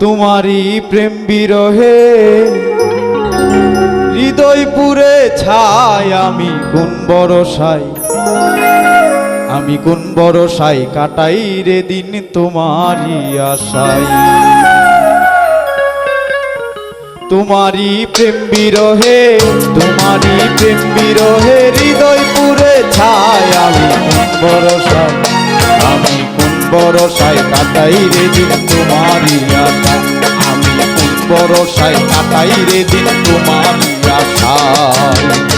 তোমারই প্রেম বিরহে হৃদয় পুরে ছাই আমি কোন বরসাই? আমি কোন বরসাই কাটাই রে দিন তোমারই আশাই। তোমারই প্রেম বিরহে, তোমারই প্রেম বিরহে হৃদয় পুরে ছাই আমি কোন বরসাই? আমি কোন বরসাই কাটাই রে দিন বরসাই কাটাই রে দিন তোমারই আশাই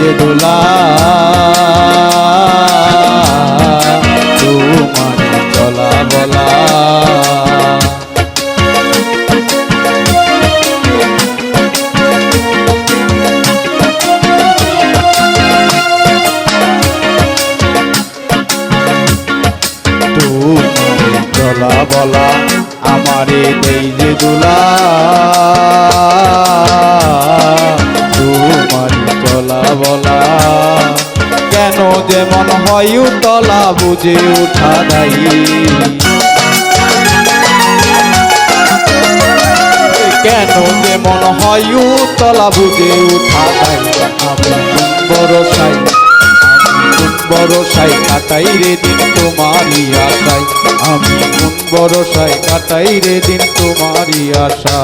যে দোলা। তোমারই চলা বলা। চলা বলা আমারে দেই যে দোলা। হয় তলা বুঝে উঠা দায়ী। কেন যেমন হয় তলা বুঝে উঠা আমি বড় সাই বড় সাই কাটাই রে দিন তোমারই আশাই আমি বড় সাই কাটাই রে দিন তোমারই আশা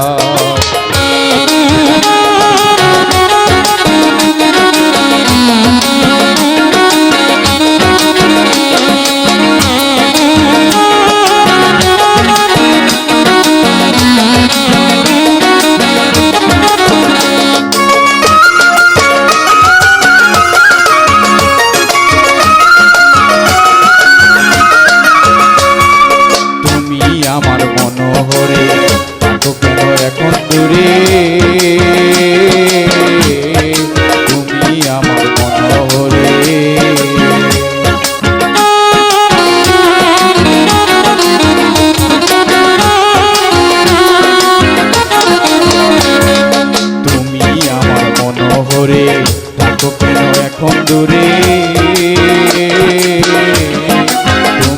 দূরে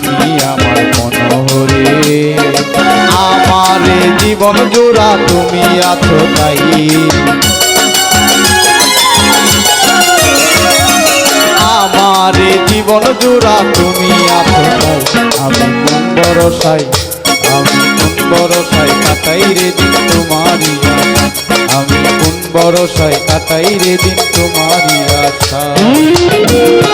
তুমি আমার মনোহরে। আমার জীবন জোড়া তুমি আছো তাই। আমার জীবন জোড়া তুমি আছো তাই। আমি কোন বরসাই আমি কোন বরসাই কাটাই রে তোমারই। কোন বরসাই কাটাই রে দিন তোমারই আশা।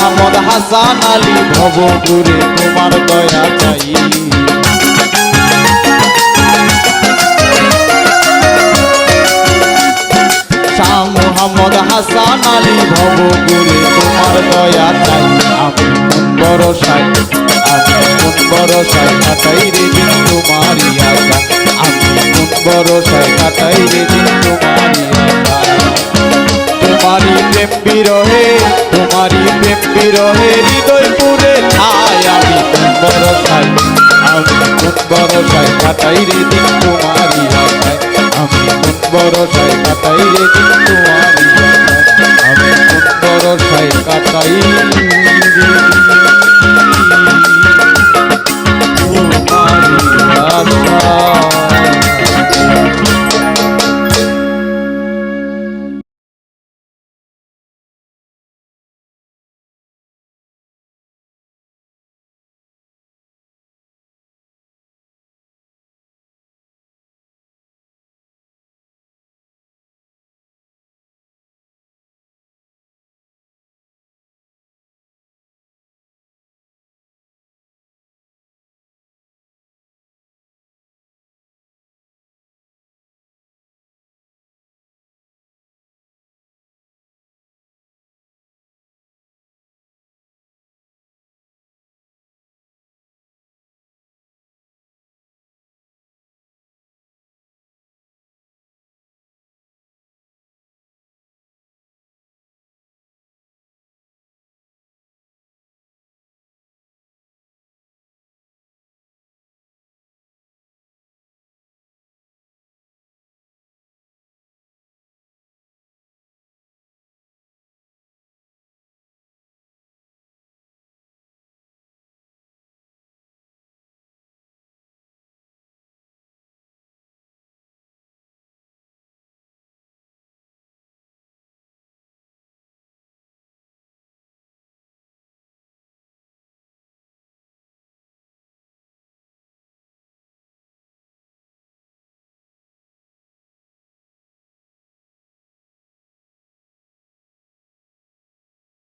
মোহাম্মদ হাসান আলী ভবপুরে তোমার দয়া চাই। মোহাম্মদ হাসান আলী ভবপুরে তোমার দয়া চাই। আমি বড় সাই আমি বড় সাই কাটাই রে দিন তোমারই আমি বড় সাই কাটাই রে দিন তোমারই প্রেম বিরহে, তোমারই প্রেম বিরহে হৃদয় পুরে ঠাই আমি বরসাই আমি কোন বড় সাই কাটাই রে দিন তোমারই আশায় আমি কোন বড় সাই কাটাই রে দিন তোমারই আশায় আমি কোন বড় সাই কাটাই